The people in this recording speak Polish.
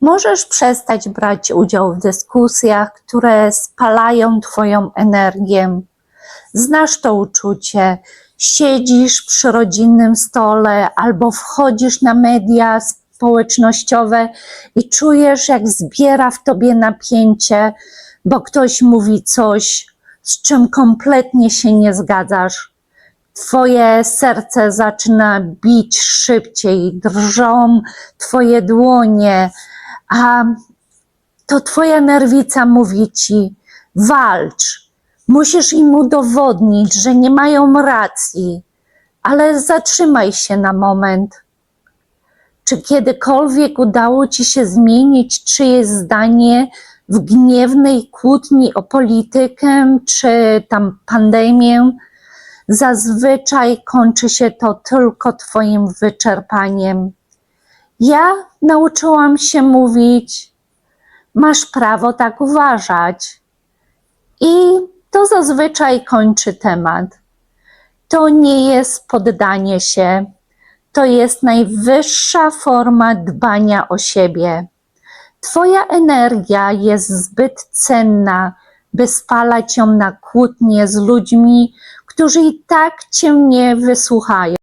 Możesz przestać brać udział w dyskusjach, które spalają Twoją energię. Znasz to uczucie. Siedzisz przy rodzinnym stole albo wchodzisz na media społecznościowe i czujesz, jak zbiera w tobie napięcie, bo ktoś mówi coś, z czym kompletnie się nie zgadzasz. Twoje serce zaczyna bić szybciej, drżą Twoje dłonie, a to Twoja nerwica mówi Ci: walcz, musisz im udowodnić, że nie mają racji, ale zatrzymaj się na moment. Czy kiedykolwiek udało Ci się zmienić czyjeś zdanie w gniewnej kłótni o politykę czy tam pandemię? Zazwyczaj kończy się to tylko Twoim wyczerpaniem. Ja nauczyłam się mówić: Masz prawo tak uważać. I to zazwyczaj kończy temat. To nie jest poddanie się, to jest najwyższa forma dbania o siebie. Twoja energia jest zbyt cenna, by spalać ją na kłótnie z ludźmi, którzy i tak cię nie wysłuchają.